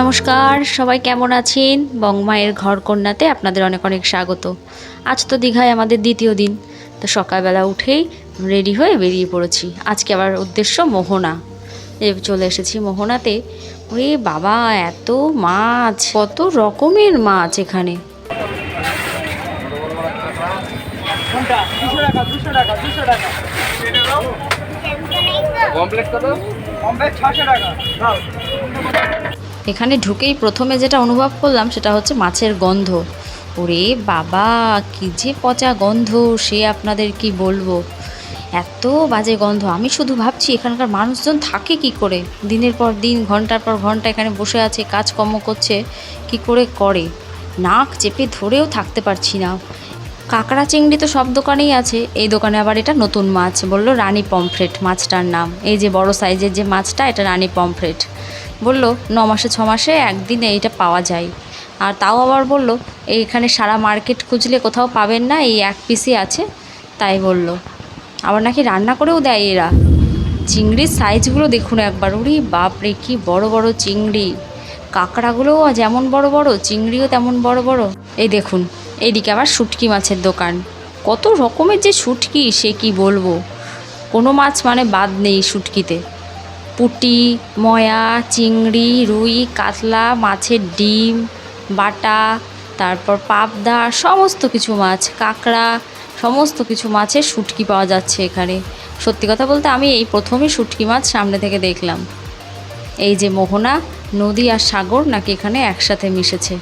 নমস্কার সবাই কেমন আছেন? বংমায়ের ঘর কন্যাতে আপনাদের অনেক অনেক স্বাগত। আজ তো দীঘায় আমাদের দ্বিতীয় দিন তো সকালবেলা উঠেই রেডি হয়ে বেরিয়ে পড়েছি। আজকে আবার উদ্দেশ্য মোহনা। এই চলে এসেছি মোহনাতে। ওরে বাবা এত মাছ কত রকমের মাছ এখানে। কমপ্লেক্স কত? কমপ্লেট ছশো টাকা। দাও। এখানে ঢুকেই প্রথমে যেটা অনুভব করলাম সেটা হচ্ছে মাছের গন্ধ। ওরে বাবা, কি যে পচা গন্ধ, সে আপনাদের কি বলব? এত বাজে গন্ধ। আমি শুধু ভাবছি, এখানকার মানুষজন থাকে কি করে? দিনের পর দিন, ঘণ্টার পর ঘণ্টা এখানে বসে আছে, কাজকর্ম করছে, কি করে করে? নাক চেপে ধরেও থাকতে পারছি না। কাঁকড়া চিংড়ি তো সব দোকানেই আছে। এই দোকানে আবার এটা নতুন মাছ, বলল রানী পমফ্রেট মাছটার নাম। এই যে বড় সাইজের যে মাছটা, এটা রানী পমফ্রেট। বলল, ন মাসে, ছ মাসে একদিন এইটা পাওয়া যায়। আর তাও আবার বলল, এইখানে সারা মার্কেট খুঁজলে কোথাও পাবেন না, এই এক পিসই আছে। তাই বলল। আবার নাকি রান্না করেও দেয় এরা। চিংড়ির সাইজগুলো দেখুন একবার। উরি বাপরে, কি বড় বড় চিংড়ি। কাঁকড়াগুলোও যেমন বড় বড়, চিংড়িও তেমন বড় বড়। এই দেখুন, এইদিকে আবার শুটকি মাছের দোকান। কত রকমের যে শুটকি, সে কি বলব? কোনো মাছ মানে বাদ নেই শুটকিতে। পুঁটি, ময়া, চিংড়ি, রুই, কাতলা, মাছের ডিম, বাটা, তারপর পাবদা, সমস্ত কিছু মাছ, কাঁকড়া, সমস্ত কিছু মাছের শুটকি পাওয়া যাচ্ছে এখানে। সত্যি কথা বলতে আমি এই প্রথমই শুটকি মাছ সামনে থেকে দেখলাম। এই যে মোহনা, নদী আর সাগর নাকি এখানে একসাথে মিশেছে।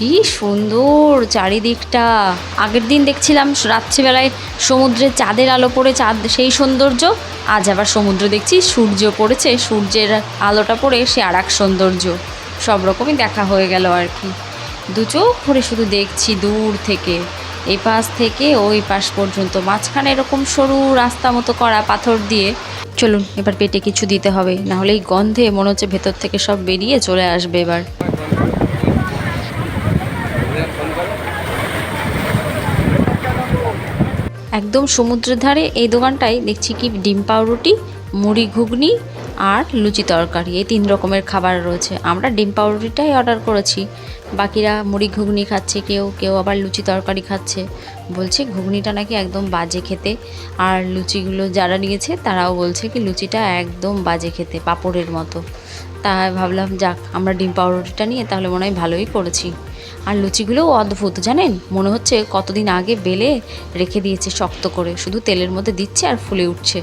কি সুন্দর চারিদিকটা। আগের দিন দেখছিলাম রাত্রিবেলায় সমুদ্রে চাঁদের আলো পড়ে, চাঁদ সেই সৌন্দর্য। আজ আবার সমুদ্রে দেখছি, সূর্য পড়েছে, সূর্যের আলোটা পড়ে সে আর এক সৌন্দর্য। সব রকমই দেখা হয়ে গেল আর কি। দু চোখ ভরে শুধু দেখছি দূর থেকে। এই পাশ থেকে ওই পাশ পর্যন্ত, মাঝখানে এরকম সরু রাস্তা মতো করা পাথর দিয়ে। চলুন, এবার পেটে কিছু দিতে হবে, নাহলে এই গন্ধে মনে হচ্ছে ভেতর থেকে সব বেরিয়ে চলে আসবে এবার। একদম সমুদ্রের ধারে এই দোকানটায় দেখছি কি ডিম পাউরুটি, মুড়ি ঘুগনি আর লুচি তরকারি। এই তিন রকমের খাবার রয়েছে। আমরা ডিম পাউরুটিটাই অর্ডার করেছি। বাকিরা মুড়ি ঘুগনি খাচ্ছে, কেউ কেউ আবার লুচি তরকারি খাচ্ছে। বলছে ঘুগনিটা নাকি একদম বাজে খেতে। আর লুচিগুলো যারা নিয়েছে তারাও বলছে কি লুচিটা একদম বাজে খেতে, পাঁপড়ের মতো। তাই ভাবলাম যাক, আমরা ডিম পাউরুটিটা নিয়ে তাহলে মনে হয় ভালোই করেছি। আর লুচিগুলোও অদ্ভুত, জানেন? মনে হচ্ছে কতদিন আগে বেলে রেখে দিয়েছে শক্ত করে, শুধু তেলের মধ্যে দিচ্ছে আর ফুলে উঠছে।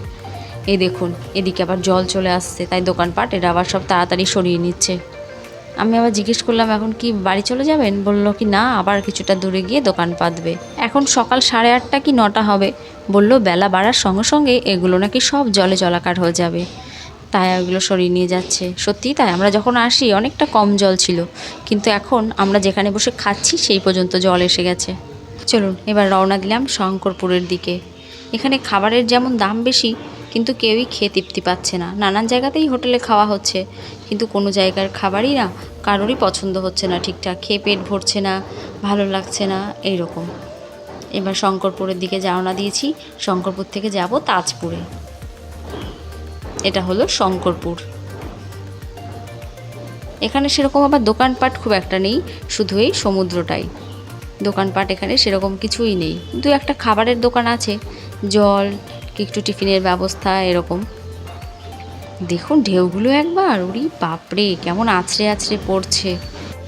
এই দেখুন, এদিকে আবার জল চলে আসছে, তাই দোকানপাট এরা আবার সব তাড়াতাড়ি সরিয়ে নিচ্ছে। আমি আবার জিজ্ঞেস করলাম, এখন কি বাড়ি চলে যাবেন? বলল কি, না, আবার কিছুটা দূরে গিয়ে দোকান পাতবে। এখন সকাল সাড়ে আটটা কি নটা হবে? বলল, বেলা বাড়ার সঙ্গে সঙ্গে এগুলো নাকি সব জলে জলাকার হয়ে যাবে। ওগুলো সরিয়ে নিয়ে যাচ্ছে। সত্যিই তাই? আমরা যখন আসি, অনেকটা কম জল ছিল। কিন্তু এখন আমরা যেখানে বসে খাচ্ছি, সেই পর্যন্ত জল এসে গেছে। চলুন, এবার রওনা দিলাম শঙ্করপুরের দিকে। এখানে খাবারের যেমন দাম বেশি, কিন্তু কেউই খেয়ে তৃপ্তি পাচ্ছে না। নানান জায়গাতেই হোটেলে খাওয়া হচ্ছে। কিন্তু কোনো জায়গার খাবারই না, কারোরই পছন্দ হচ্ছে না ঠিকঠাক। খেয়ে পেট ভরছে না, ভালো লাগছে না, এইরকম। এবার শঙ্করপুরের দিকে রওনা দিয়েছি। শঙ্করপুর থেকে যাব তাজপুরে। এটা হলো শঙ্করপুর। এখানে সেরকম আবার দোকানপাট খুব একটা নেই, শুধু এই সমুদ্রটাই। দোকানপাট এখানে সেরকম কিছুই নেই। দু একটা খাবারের দোকান আছে, জল, একটু টিফিনের ব্যবস্থা, এরকম। দেখুন ঢেউগুলো একবার, উড়ি বাপরে, কেমন আছড়ে আছড়ে পড়ছে।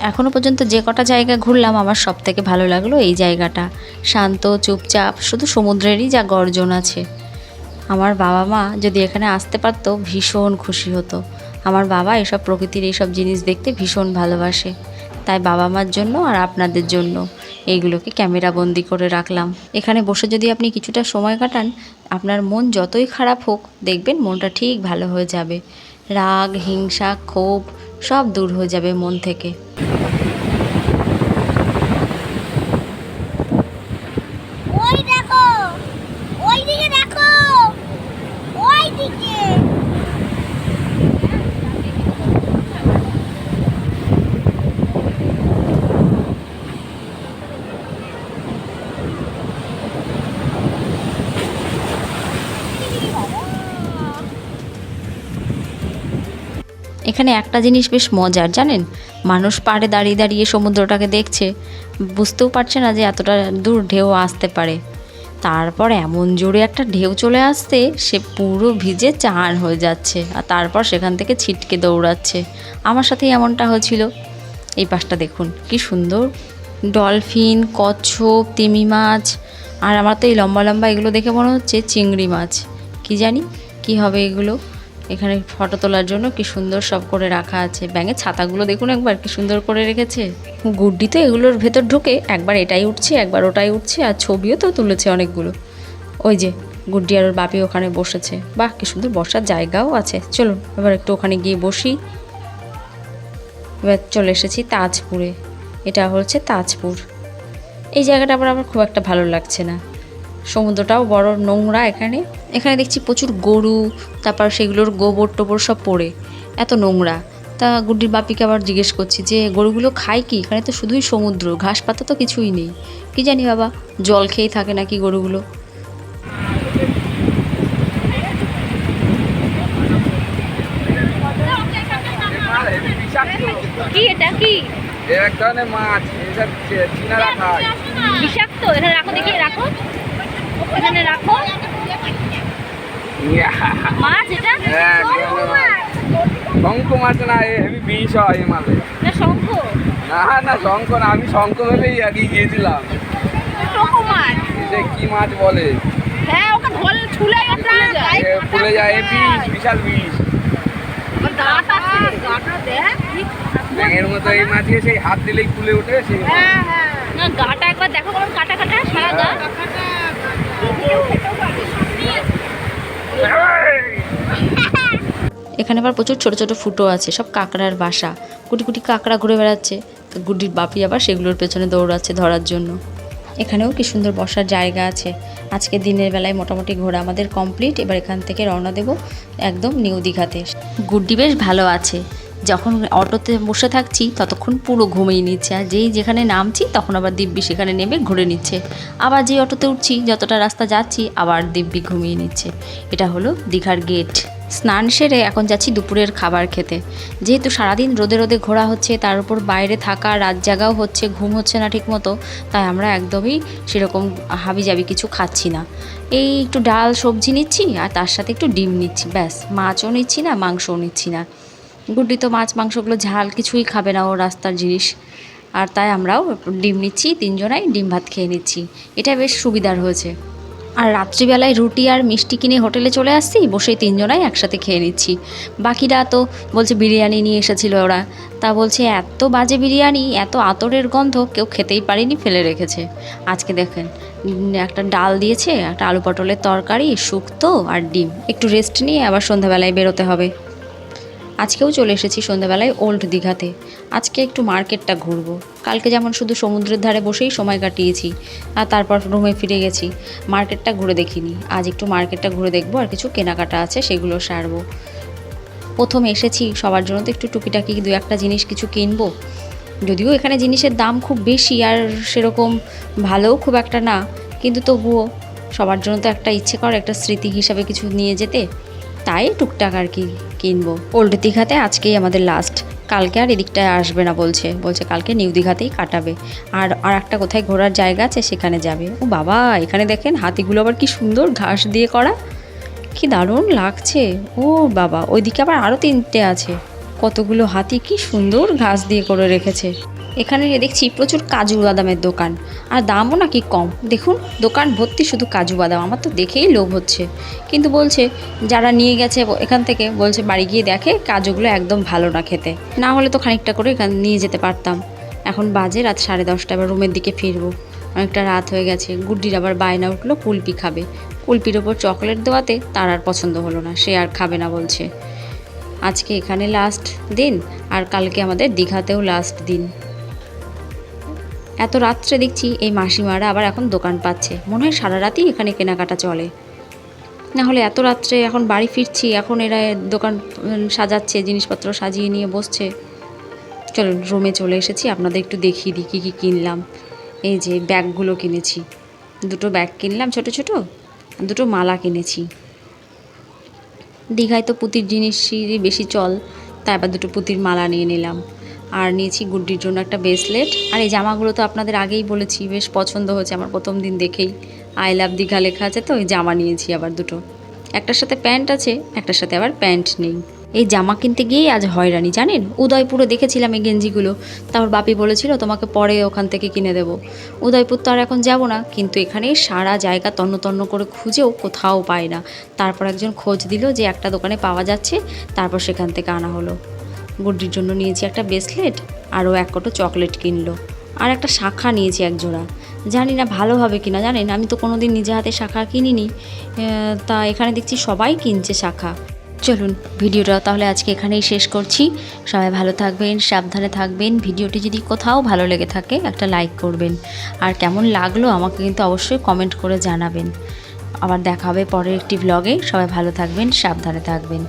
এখনও পর্যন্ত যে কটা জায়গা ঘুরলাম, আমার সব থেকে ভালো লাগল এই জায়গাটা। শান্ত, চুপচাপ, শুধু সমুদ্রেরই যা গর্জন আছে। আমার বাবা মা যদি এখানে আসতে পারতো, ভীষণ খুশি হতো। আমার বাবা এসব প্রকৃতির এইসব জিনিস দেখতে ভীষণ ভালোবাসে। তাই বাবা মার জন্য আর আপনাদের জন্য এইগুলোকে ক্যামেরা বন্দি করে রাখলাম। এখানে বসে যদি আপনি কিছুটা সময় কাটান, আপনার মন যতই খারাপ হোক, দেখবেন মনটা ঠিক ভালো হয়ে যাবে। রাগ, হিংসা, ক্ষোভ সব দূর হয়ে যাবে মন থেকে ওই দেখো ওই দিকে দেখো ওই দিকে এখানে একটা জিনিস বেশ মজার, জানেন? মানুষ পাড়ে দাঁড়িয়ে দাঁড়িয়ে সমুদ্রটাকে দেখছে, বুঝতেও পারছে না যে এতটা দূর ঢেউ আসতে পারে। তারপর এমন জোরে একটা ঢেউ চলে আসতে সে পুরো ভিজে চান হয়ে যাচ্ছে আর তারপর সেখান থেকে ছিটকে দৌড়াচ্ছে। আমার সাথেই এমনটা হয়েছিল। এই পাশটা দেখুন, কি সুন্দর। ডলফিন, কচ্ছপ, তিমি মাছ আর আমার তো এই লম্বা লম্বা এগুলো দেখে মনে হচ্ছে চিংড়ি মাছ। কি জানি, কি হবে এগুলো? এখানে ফটো তোলার জন্য কি সুন্দর সব করে রাখা আছে। ব্যাঙের ছাতাগুলো দেখুন একবার, কি সুন্দর করে রেখেছে। গুড্ডি তো এগুলোর ভেতর ঢুকে একবার এটাই উঠছে, একবার ওটাই উঠছে, আর ছবিও তো তুলেছে অনেকগুলো। ওই যে, গুড্ডি আর ওর বাপি ওখানে বসেছে। বাহ, কি সুন্দর বসার জায়গাও আছে। চলুন, এবার একটু ওখানে গিয়ে বসি। এবার চলে এসেছি তাজপুরে। এটা হচ্ছে তাজপুর। এই জায়গাটা আবার আমার খুব একটা ভালো লাগছে না। সমুদ্রটাও বড় নোংরা এখানে। এখানে দেখছি প্রচুর গরু তারপর সেগুলোর গোবর টোবর সব পড়ে। এত নোংরা। তা গুড্ডির বাপিকে আবার জিজ্ঞেস করছি যে গরুগুলো খায় কি? এখানে তো শুধুই সমুদ্র ঘাস পাতা তো কিছুই নেই। কি জানি বাবা জল খেয়েই থাকে নাকি গরুগুলো? কি এটা কি? এর এক মাছ এটা চীনারা খায় বিষাক্ত? এখানে রাখো দেখি রাখো। এখানে রাখো। মাছ এটা? হ্যাঁ, মাছ। শঙ্খ মাছ না এ হেভি বিষ হয় মালে। না শঙ্খ? না না শঙ্খ না আমি শঙ্খ ভেবেই আগে গিয়েছিলাম। মাছ। কি মাছ বলে? হ্যাঁ ওকে ধর ছুলে যায় এ ফুলে যায় বিষ বিশাল বিষ। ব্যাঙের মতো এই মাছকে সেই হাত দিলেই ফুলে ওঠে সেই মাছ। না গাটা একবার দেখো কেমন কাটা কাটা সারা গা এখানে আবার প্রচুর ছোট ছোট ফুটো আছে, সব কাঁকড়ার বাসা। কুটি কুটি কাঁকড়া ঘুরে বেড়াচ্ছে। গুড্ডির বাপি আবার সেগুলোর পেছনে দৌড়াচ্ছে ধরার জন্য। এখানেও কি সুন্দর বসার জায়গা আছে। আজকে দিনের বেলায় মোটামুটি ঘোরা আমাদের কমপ্লিট। এবার এখান থেকে রওনা দেব একদম নিউ দীঘাতে। গুড্ডি বেশ ভালো আছে। যখন অটোতে বসে থাকছি, ততক্ষণ পুরো ঘুমিয়ে নিচ্ছে। আর যেই যেখানে নামছি, তখন আবার দিব্যি সেখানে নেমে ঘুরে নিচ্ছে। আবার যেই অটোতে উঠছি, যতটা রাস্তা যাচ্ছি, আবার দিব্যি ঘুমিয়ে নিচ্ছে। এটা হলো দীঘার গেট স্নান সেরে এখন যাচ্ছি দুপুরের খাবার খেতে। যেহেতু সারাদিন রোদে রোদে ঘোরা হচ্ছে, তার উপর বাইরে থাকা, রাত জাগাও হচ্ছে, ঘুম হচ্ছে না ঠিক মতো তাই আমরা একদমই সেরকম হাবি জাবি কিছু খাচ্ছি না। এই একটু ডাল, সবজি নিচ্ছি আর তার সাথে একটু ডিম নিচ্ছি, ব্যাস। মাছও নিচ্ছি না, মাংসও নিচ্ছি না। গুড্ডি তো মাছ, মাংসগুলো ঝাল কিছুই খাবে না ও রাস্তার জিনিস। আর তাই আমরাও ডিম নিচ্ছি, তিনজনাই ডিম ভাত খেয়ে নিচ্ছি। এটা বেশ সুবিধার হয়েছে। আর রাত্রিবেলায় রুটি আর মিষ্টি কিনে হোটেলে চলে আসছি, বসেই তিনজনাই একসাথে খেয়ে নিচ্ছি। বাকিরা তো বলছে বিরিয়ানি নিয়ে এসেছিল ওরা। তা বলছে, এত বাজে বিরিয়ানি, এত আতরের গন্ধ, কেউ খেতেই পারেনি, ফেলে রেখেছে। আজকে দেখেন একটা ডাল দিয়েছে, একটা আলু পটলের তরকারি, শুক্তো আর ডিম। একটু রেস্ট নিয়ে আবার সন্ধ্যাবেলায় বেরোতে হবে। আজকেও চলে এসেছি সন্ধ্যাবেলায় ওল্ড দীঘাতে। আজকে একটু মার্কেটটা ঘুরবো। কালকে যেমন শুধু সমুদ্রের ধারে বসেই সময় কাটিয়েছি, আর তারপর রুমে ফিরে গেছি। মার্কেটটা ঘুরে দেখিনি। আজ একটু মার্কেটটা ঘুরে দেখব, আর কিছু কেনাকাটা আছে সেগুলো সারবো। প্রথম এসেছি, সবার জন্য তো একটু টুকিটাকি দু একটা জিনিস কিছু কিনবো। যদিও এখানে জিনিসের দাম খুব বেশি, আর সেরকম ভালোও খুব একটা না। কিন্তু তবুও সবার জন্য তো একটা ইচ্ছে করে, একটা স্মৃতি হিসাবে কিছু নিয়ে যেতে। তাই টুকটাক আর কি কিনবো। ওল্ড দীঘাতে আজকেই আমাদের লাস্ট কালকে আর এদিকটায় আসবে না বলছে। বলছে কালকে নিউ দীঘাতেই কাটাবে। আর আর একটা কোথায় ঘোরার জায়গা আছে সেখানে যাবে। ও বাবা, এখানে দেখেন হাতিগুলো আবার কি সুন্দর ঘাস দিয়ে করা। কি দারুণ লাগছে। ও বাবা, ওইদিকে আবার আরও তিনটে আছে। কতগুলো হাতি কি সুন্দর ঘাস দিয়ে করে রেখেছে। এখানে দেখছি প্রচুর কাজু বাদামের দোকান। আর দামও নাকি কম। দেখুন, দোকান ভর্তি শুধু কাজু বাদাম। আমার তো দেখেই লোভ হচ্ছে। কিন্তু বলছে, যারা নিয়ে গেছে এখান থেকে, বলছে বাড়ি গিয়ে দেখে কাজুগুলো একদম ভালো না খেতে। না হলে তো খানিকটা করে এখান নিয়ে যেতে পারতাম। এখন বাজে রাত সাড়ে দশটা, এবার রুমের দিকে ফিরবো। অনেকটা রাত হয়ে গেছে। গুড্ডির আবার বায়না উঠল, কুলপি খাবে। কুলপির ওপর চকলেট দেওয়াতে তার আর পছন্দ হলো না। সে আর খাবে না বলছে। আজকে এখানে লাস্ট দিন, আর কালকে আমাদের দীঘাতেও লাস্ট দিন। এত রাত্রে দেখছি এই মাসিমারা আবার এখন দোকান পাচ্ছে। মনে হয় সারা রাতই এখানে কেনাকাটা চলে। না হলে এত রাত্রে এখন বাড়ি ফিরছি, এখন এরা দোকান সাজাচ্ছে, জিনিসপত্র সাজিয়ে নিয়ে বসছে। চলুন, রুমে চলে এসেছি, আপনাদের একটু দেখিয়ে দিই কী কী কিনলাম। এই যে ব্যাগগুলো কিনেছি। দুটো ব্যাগ কিনলাম, ছোট ছোট, দুটো মালা কিনেছি। দীঘায় তো পুঁতির জিনিসই বেশি চল, তাই আবার দুটো পুঁতির মালা নিয়ে নিলাম। আর নিয়েছি গুড্ডির জন্য একটা ব্রেসলেট আর এই জামাগুলো তো আপনাদের আগেই বলেছি, বেশ পছন্দ হয়েছে আমার প্রথম দিন দেখেই। আই লাভ দীঘা লেখা আছে তো, ওই জামা নিয়েছি আবার দুটো। একটার সাথে প্যান্ট আছে, একটার সাথে আবার প্যান্ট নেই। এই জামা কিনতে গিয়েই আজ হয়রানি, জানেন? উদয়পুরে দেখেছিলাম এই গেঞ্জিগুলো। তারপর বাপি বলেছিল, তোমাকে পরে ওখান থেকে কিনে দেবো। উদয়পুর তো আর এখন যাব না, কিন্তু এখানে সারা জায়গা তন্ন তন্ন করে খুঁজেও কোথাও পায় না। তারপর একজন খোঁজ দিল যে একটা দোকানে পাওয়া যাচ্ছে, তারপর সেখান থেকে আনা হলো। গুড্ডির জন্য নিয়েছি একটা ব্রেসলেট, আরও এক কটো চকলেট কিনলো। আর একটা শাখা নিয়েছি এক জোড়া। জানি না ভালো হবে কি না জানেন? আমি তো কোনো দিন নিজে হাতে শাখা কিনিনি। তা এখানে দেখছি সবাই কিনছে শাখা। চলুন, ভিডিওটা তাহলে আজকে এখানেই শেষ করছি। সবাই ভালো থাকবেন, সাবধানে থাকবেন। ভিডিওটি যদি কোথাও ভালো লেগে থাকে, একটা লাইক করবেন। আর কেমন লাগল আমাকে কিন্তু অবশ্যই কমেন্ট করে জানাবেন। আবার দেখা হবে পরের একটি ব্লগে সবাই ভালো থাকবেন, সাবধানে থাকবেন।